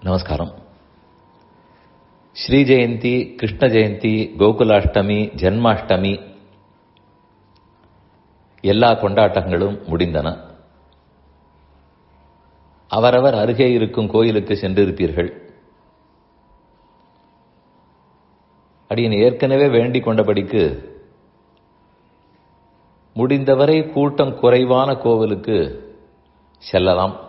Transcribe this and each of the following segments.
நமஸ்காரம். ஸ்ரீ ஜெயந்தி கிருஷ்ண ஜெயந்தி கோகுலாஷ்டமி ஜென்மாஷ்டமி எல்லா கொண்டாட்டங்களும் முடிந்தன. அவரவர் அருகே இருக்கும் கோயிலுக்கு சென்றிருப்பீர்கள். அடியின் ஏற்கனவே வேண்டிக் கொண்டபடிக்கு முடிந்தவரை கூட்டம் குறைவான கோவிலுக்கு செல்லலாம்.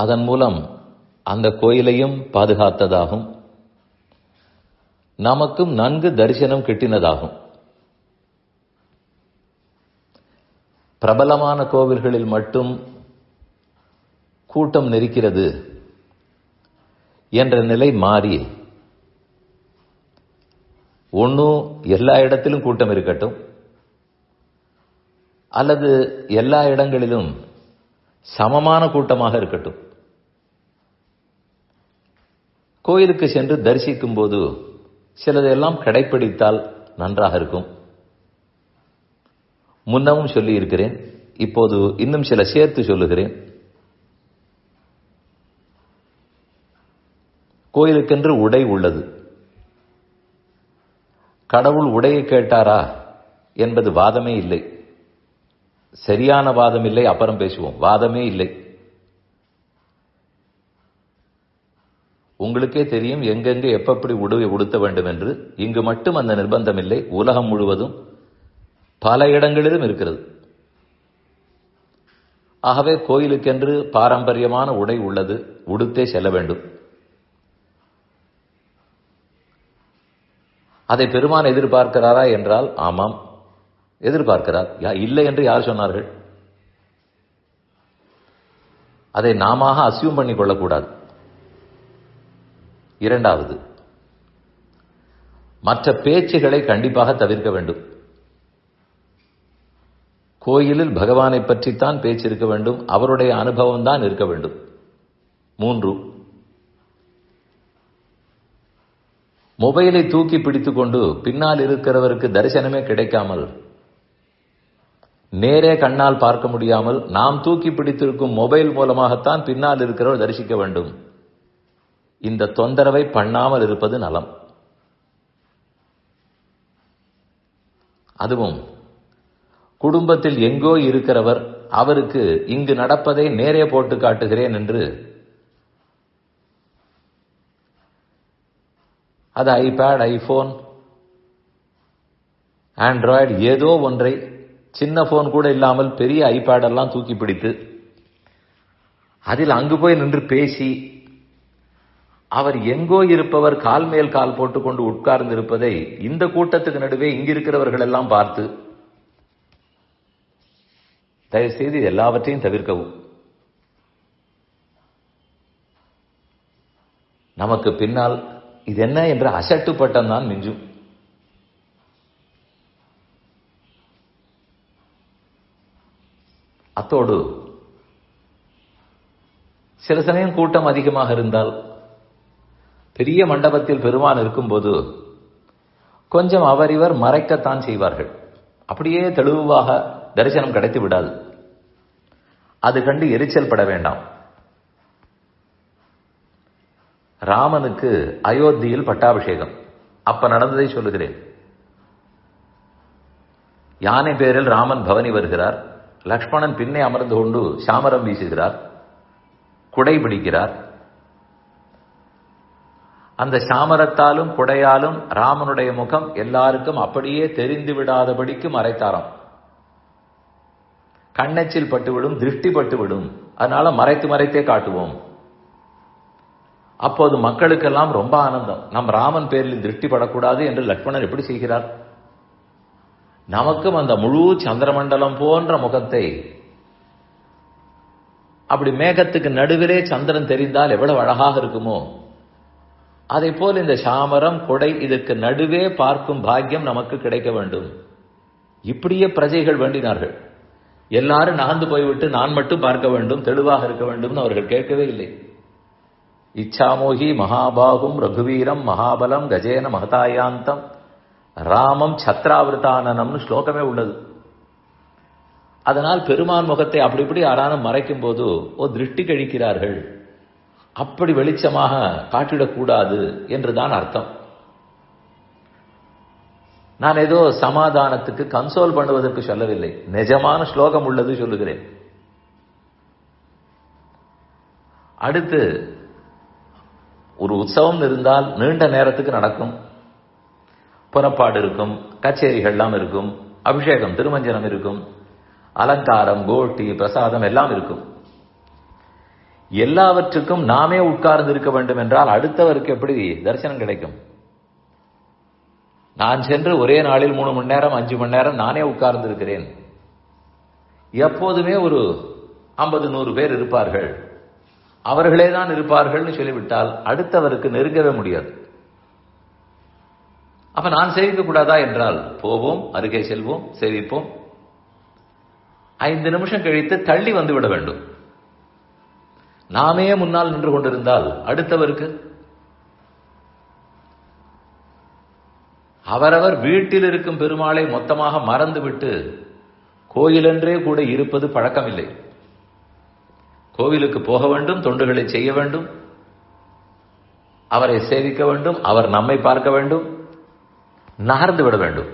அதன் மூலம் அந்த கோயிலையும் பாதுகாத்ததாகும். நமக்கும் நன்கு தரிசனம் கிட்டினதாகும். பிரபலமான கோவில்களில் மட்டும் கூட்டம் நெருக்கிறது என்ற நிலை மாறி ஒன்றும் எல்லா இடத்திலும் கூட்டம் இருக்கட்டும் அல்லது எல்லா இடங்களிலும் சமமான கூட்டமாக இருக்கட்டும். கோயிலுக்கு சென்று தரிசிக்கும் போது சிலதெல்லாம் கடைப்பிடித்தால் நன்றாக இருக்கும். முன்னமும் சொல்லி இருக்கிறேன் இப்போது இன்னும் சில சேர்த்து சொல்லுகிறேன். கோயிலுக்கென்று உடை உள்ளது. கடவுள் உடையை கேட்டாரா என்பது வாதமே இல்லை. சரியான வாதம் இல்லை அப்புறம் பேசுவோம். வாதமே இல்லை. உங்களுக்கே தெரியும் எங்கெங்கு எப்படி உடுவை உடுத்த வேண்டும் என்று இங்கு மட்டும் அந்த நிர்பந்தம் இல்லை உலகம் முழுவதும் பல இடங்களிலும் இருக்கிறது. ஆகவே கோயிலுக்கென்று பாரம்பரியமான உடை உள்ளது. உடுத்தே செல்ல வேண்டும். அதை பெருமான் எதிர்பார்க்கிறாரா என்றால் ஆமாம் எதிர்பார்க்கிறார். இல்லை என்று யார் சொன்னார்கள்? அதை நாம அசியூம் பண்ணிக் கொள்ளக்கூடாது. இரண்டாவது. மற்ற பேச்சுகளை கண்டிப்பாக தவிர்க்க வேண்டும். கோயிலில் பகவானை பற்றித்தான் பேச்சு இருக்க வேண்டும். அவருடைய அனுபவம் தான் இருக்க வேண்டும். மூன்று. மொபைலை தூக்கி பிடித்துக் கொண்டு பின்னால் இருக்கிறவருக்கு தரிசனமே கிடைக்காமல் நேரே கண்ணால் பார்க்க முடியாமல் நாம் தூக்கி பிடித்திருக்கும் மொபைல் மூலமாகத்தான் பின்னால் இருக்கிறவர் தரிசிக்க வேண்டும். இந்த தொந்தரவை பண்ணாமல் இருப்பது நலம். அதுவும் குடும்பத்தில் எங்கோ இருக்கிறவர் அவருக்கு இங்கு நடப்பதை நேரே போட்டு காட்டுகிறேன் என்று அது ஐபேட் ஐபோன் ஆண்ட்ராய்டு ஏதோ ஒன்றை சின்ன போன் கூட இல்லாமல் பெரிய ஐபேடெல்லாம் தூக்கி பிடித்து அதில் அங்கு போய் நின்று பேசி அவர் எங்கோ இருப்பவர் கால் மேல் கால் போட்டுக்கொண்டு உட்கார்ந்து இருப்பதை இந்த கூட்டத்துக்கு நடுவே இங்கிருக்கிறவர்கள் எல்லாம் பார்த்து தயவு செய்து எல்லாவற்றையும் தவிர்க்கவும். நமக்கு பின்னால் இது என்ன என்ற அசட்டுப்பட்டம் தான் மிஞ்சும். அத்தோடு சில சமயம் கூட்டம் அதிகமாக இருந்தால் பெரிய மண்டபத்தில் பெருமான் இருக்கும்போது கொஞ்சம் அவர் இவர் மறைக்கத்தான் செய்வார்கள். அப்படியே தெளிவாக தரிசனம் கிடைத்து விடாது. அது கண்டு எரிச்சல் பட வேண்டாம். ராமனுக்கு அயோத்தியில் பட்டாபிஷேகம். அப்ப நடந்ததை சொல்லுகிறேன். யானை பேரில் ராமன் பவனி வருகிறார். லக்ஷ்மணன் பின்னே அமர்ந்து கொண்டு சாமரம் வீசுகிறார். குடை பிடிக்கிறார். அந்த சாமரத்தாலும் குடையாலும் ராமனுடைய முகம் எல்லாருக்கும் அப்படியே தெரிந்து விடாதபடிக்கு மறைத்தாராம். கண்ணச்சில் பட்டுவிடும் திருஷ்டி பட்டுவிடும். அதனால மறைத்து மறைத்தே காட்டுவோம். அப்போது மக்களுக்கெல்லாம் ரொம்ப ஆனந்தம். நம் ராமன் பேரில் திருஷ்டி படக்கூடாது என்று லக்ஷ்மணன் எப்படி செய்கிறார்? நமக்கும் அந்த முழு சந்திரமண்டலம் போன்ற முகத்தை அப்படி மேகத்துக்கு நடுவிலே சந்திரன் தெரிந்தால் எவ்வளவு அழகாக இருக்குமோ? அதை போல் இந்த சாமரம் கொடை இதற்கு நடுவே பார்க்கும் பாக்கியம் நமக்கு கிடைக்க வேண்டும். இப்படியே பிரஜைகள் வேண்டினார்கள். எல்லாரும் நகர்ந்து போய்விட்டு நான் மட்டும் பார்க்க வேண்டும் தெளிவாக இருக்க வேண்டும் அவர்கள் கேட்கவே இல்லை. இச்சாமோகி மகாபாகும் ரகுவீரம் மகாபலம் கஜேன மகதாயாந்தம் ராமம் சத்ராவிரதானனம்னு ஸ்லோகமே உள்ளது. அதனால் பெருமான் முகத்தை அப்படி இப்படி யாரானும் மறைக்கும் போது ஓ திருஷ்டி கழிக்கிறார்கள். அப்படி வெளிச்சமாக காட்டிடக்கூடாது என்றுதான் அர்த்தம். நான் ஏதோ சமாதானத்துக்கு கன்சோல் பண்ணுவதற்கு சொல்லவில்லை. நிஜமான ஸ்லோகம் உள்ளது சொல்லுகிறேன். அடுத்து ஒரு உற்சவம் இருந்தால் நீண்ட நேரத்துக்கு நடக்கும். புறப்பாடு இருக்கும் கச்சேரிகள்லாம் இருக்கும் அபிஷேகம் திருமஞ்சனம் இருக்கும் அலங்காரம் கோட்டி பிரசாதம் எல்லாம் இருக்கும். எல்லாவற்றுக்கும் நாமே உட்கார்ந்து இருக்க வேண்டும் என்றால் அடுத்தவருக்கு எப்படி தரிசனம் கிடைக்கும்? நான் சென்று ஒரே நாளில் மூணு மணி நேரம் அஞ்சு மணி நேரம் நானே உட்கார்ந்து இருக்கிறேன் எப்போதுமே ஒரு ஐம்பது நூறு பேர் இருப்பார்கள். அவர்களே தான் இருப்பார்கள்னு சொல்லிவிட்டால் அடுத்தவருக்கு நெருங்கவே முடியாது. அப்ப நான் சேவிக்க கூடாதா என்றால் போவோம் அருகே செல்வோம் சேவிப்போம். ஐந்து நிமிஷம் கழித்து தள்ளி வந்து விட வேண்டும். நாமே முன்னால் நின்று கொண்டிருந்தால் அடுத்தவருக்கு? அவரவர் வீட்டில் இருக்கும் பெருமாளை மொத்தமாக மறந்துவிட்டு கோயிலென்றே கூட இருப்பது பழக்கமில்லை. கோவிலுக்கு போக வேண்டும் தொண்டுகளை செய்ய வேண்டும். அவரை சேவிக்க வேண்டும் அவர் நம்மை பார்க்க வேண்டும் நகர்ந்து விட வேண்டும்.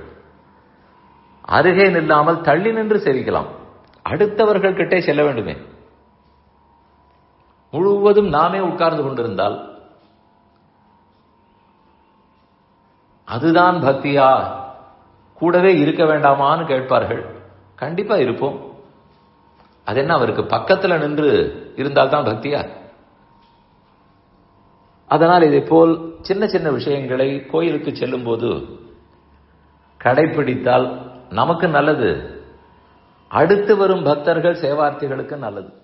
அருகே நில்லாமல் தள்ளி நின்று சேவிக்கலாம். அடுத்தவர்கள் கிட்டே செல்ல வேண்டுமே. முழுவதும் நாமே உட்கார்ந்து கொண்டிருந்தால் அதுதான் பக்தியா? கூடவே இருக்க வேண்டாமான்னு கேட்பார்கள். கண்டிப்பா இருப்போம். அது என்ன அவருக்கு பக்கத்துல நின்று இருந்தால்தான் பக்தியா? அதனால் இதை போல் சின்ன சின்ன விஷயங்களை கோயிலுக்கு செல்லும் போது கடைபிடித்தால் நமக்கு நல்லது. அடுத்து வரும் பக்தர்கள் சேவார்த்திகளுக்கு நல்லது.